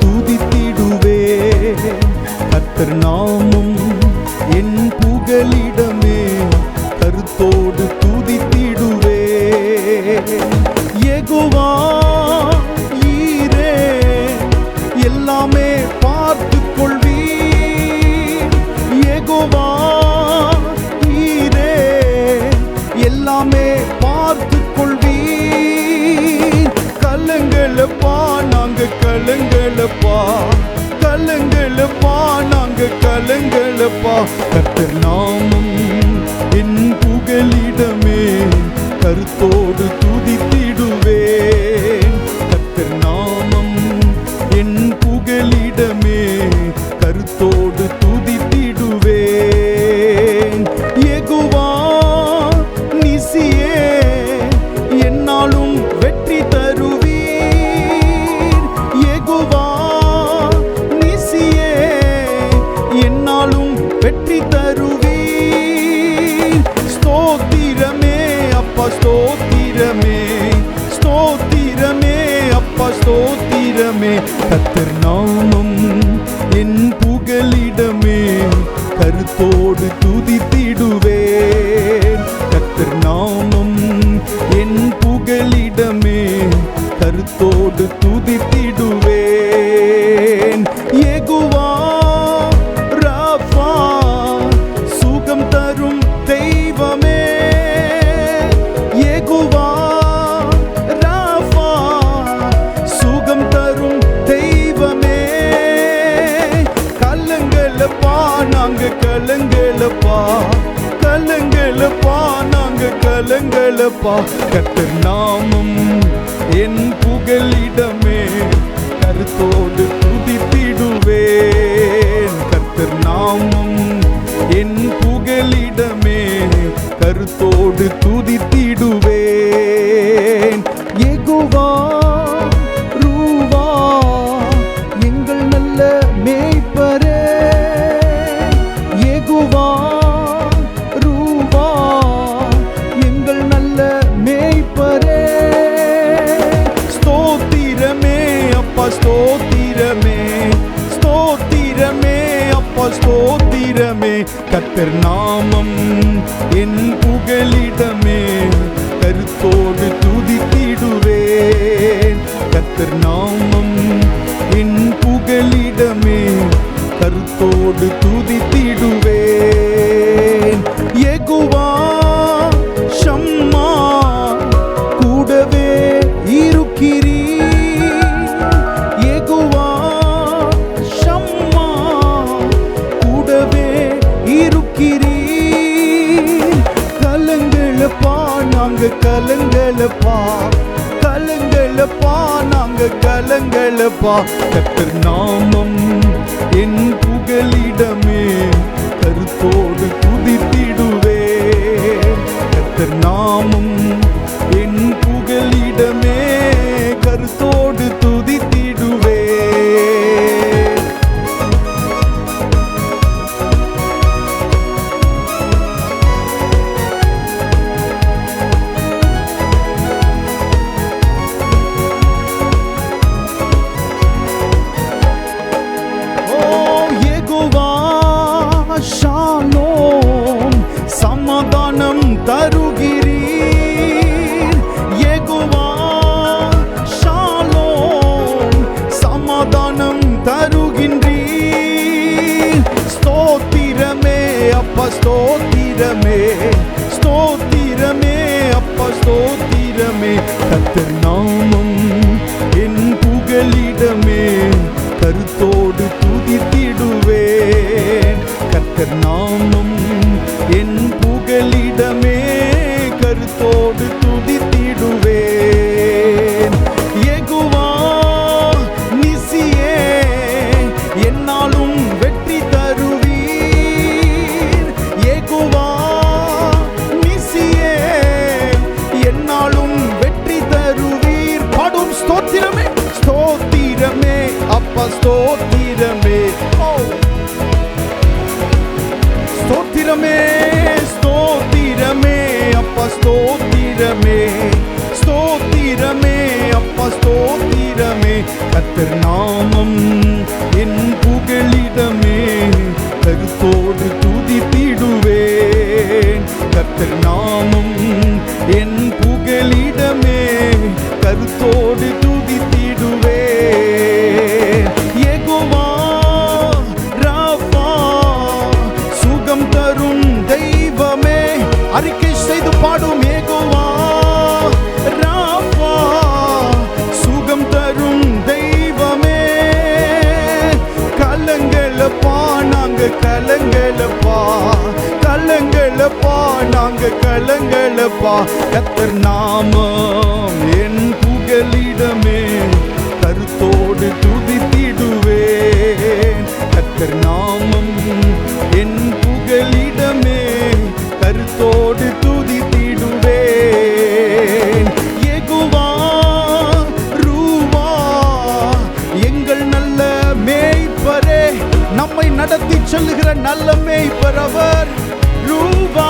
துதித்திடுவே. கத்தர் நாமும் என் புகழி கலங்களப்பா கலங்களப்பா நாங்க கலங்களப்பா கத்தர் நாமம் என் புகலிடமே கருத்தோடு துதித்திடும். கத்தர் நாமம் என் புகலிடமே கருத்தோடு துதித்திடுவேன். கத்தர் நாமம் என் புகலிடமே கருத்தோடு துதித்தி கலங்களப்பா கத்தர் நாமம் என் புகழிடமே கருத்தோ ஸ்தோத்திரமே ஸ்தோத்திரமே அப்பா ஸ்தோத்திரமே. கத்தர் நாமம் என் புகலிடமே. கலங்களப்பா கத்தர் நாமம்? என் புகலிடமே கருத்தோடு துதித்திடுவேன் கத்தர் நாமம் ஸ்தோத்திரமே ஸ்தோத்திரமே அப்பா ஸ்தோத்திரமே. கத்தர் நாமம் என் புகழிடமே கருத்தோடு துதித்திடுவேன். கத்தர் நாமம் என் புகழிடமே அப்பா ஸ்தோத்திரமே ஓ ஸ்தோத்திரமே ஸ்தோத்திரமே அப்பா ஸ்தோத்திரமே ஸ்தோத்திரமே அப்பா ஸ்தோத்திரமே கத்தர் நாமம் கலங்களப்பா கத்தர் நாமம் என் புகலிடமே கருத்தோடு துதித்திடுவேன். கத்தர் நாமம் என் புகலிடமே கருத்தோடு துதித்திடுவேன். எகுவா ரூவா எங்கள் நல்ல மேய்ப்பரே நம்மை நடத்தி சொல்லுகிற நல்ல மேய்ப்பர் அவர் ரூபா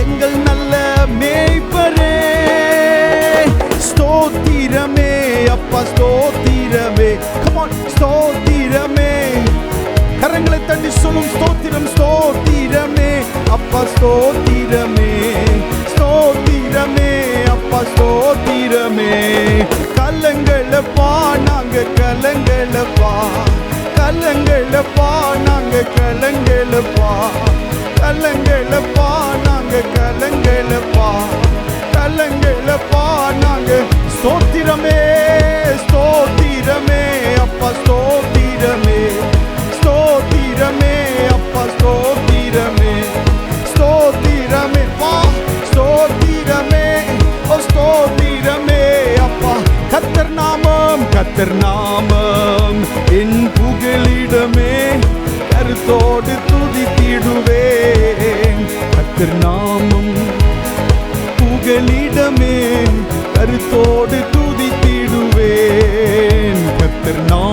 எங்கள் நல்ல மேய்ப்பரே. ஸ்தோத்திரமே அப்பா ஸ்தோத்திரமே. கமான் ஸ்தோத்திரமே. கரங்களை தண்ணி சொல்லும் ஸ்தோத்திரம் ஸ்தோத்திரமே. அப்பா ஸ்தோத்திரமே. ஸ்தோத்திரமே அப்பா ஸ்தோத்திரமே. கலங்களப்பா நாங்க கலங்களப்பா கலங்களப்பா நாங்க கலங்களப்பா கலங்களப்பா நாங்க கலங்கலப்பா கலங்கலப்பா நாங்க ஸ்தோத்திரமே ஸ்தோத்திரமே அப்பா ஸ்தோத்திரமே. ஸ்தோத்திரமே அப்பா ஸ்தோத்திரமே. ஸ்தோத்திரமே பா ஸ்தோத்திரமே. ஓ ஸ்தோத்திரமே அப்பா. கத்தர் நாமம் கத்தர் நாமம். என் புகழிடமே கருத்தோடு துதித்திடுவேன். திருநாமம் புகலிடமே கருத்தோடு துதித்திடுவேன். கத்திருநாமம்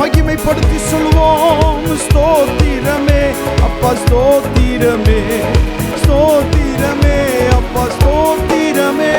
மகிமைப்படுத்தி சொல்வோம் ஸ்தோத்திரமே அப்பா ஸ்தோத்திரமே. ஸ்தோத்திரமே அப்பா ஸ்தோத்திரமே.